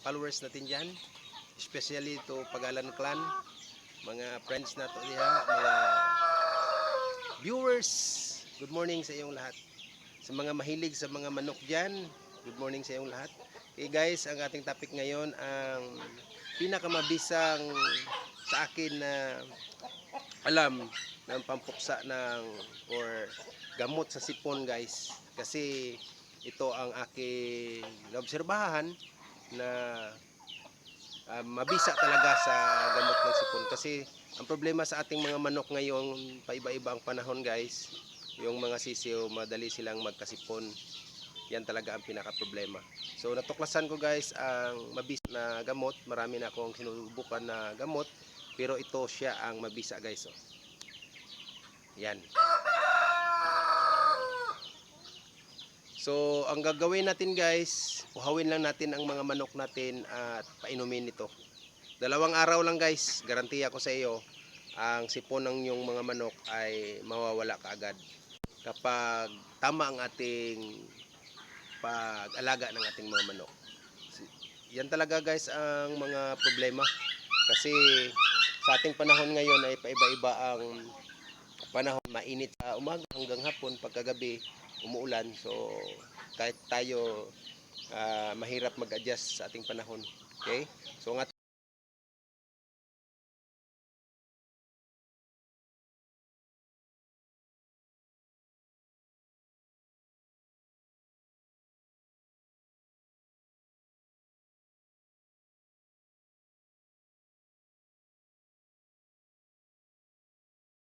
followers natin dyan. Especially to Pagalan Clan. Mga friends na to diha, mga viewers. Good morning sa iyong lahat. Sa mga mahilig sa mga manok dyan, good morning sa iyong lahat. Okay guys, ang ating topic ngayon ang pinakamabisang sa akin na alam ng pampuksa ng or gamot sa sipon guys kasi ito ang aking naobserbahan na ah, mabisa talaga sa gamot ng sipon. Kasi ang problema sa ating mga manok ngayon paiba-iba ang panahon guys yung mga sisiw madali silang magkasipon. Yan talaga ang pinaka problema so natuklasan ko guys ang mabisa na gamot. Marami na akong sinubukan na gamot pero ito siya ang mabisa guys oh. yan So, ang gagawin natin guys, uhawin lang natin ang mga manok natin at painumin ito. Dalawang araw lang guys, garantiya ko sa iyo, ang sipon ng yung mga manok ay mawawala kaagad. Kapag tama ang ating pag-alaga ng ating mga manok. Yan talaga guys ang mga problema. Kasi sa ating panahon ngayon ay paiba-iba ang panahon. Mainit sa umaga hanggang hapon, pagkagabi umuulan. So, kahit tayo ah, mahirap mag-adjust sa ating panahon. Okay? So, ang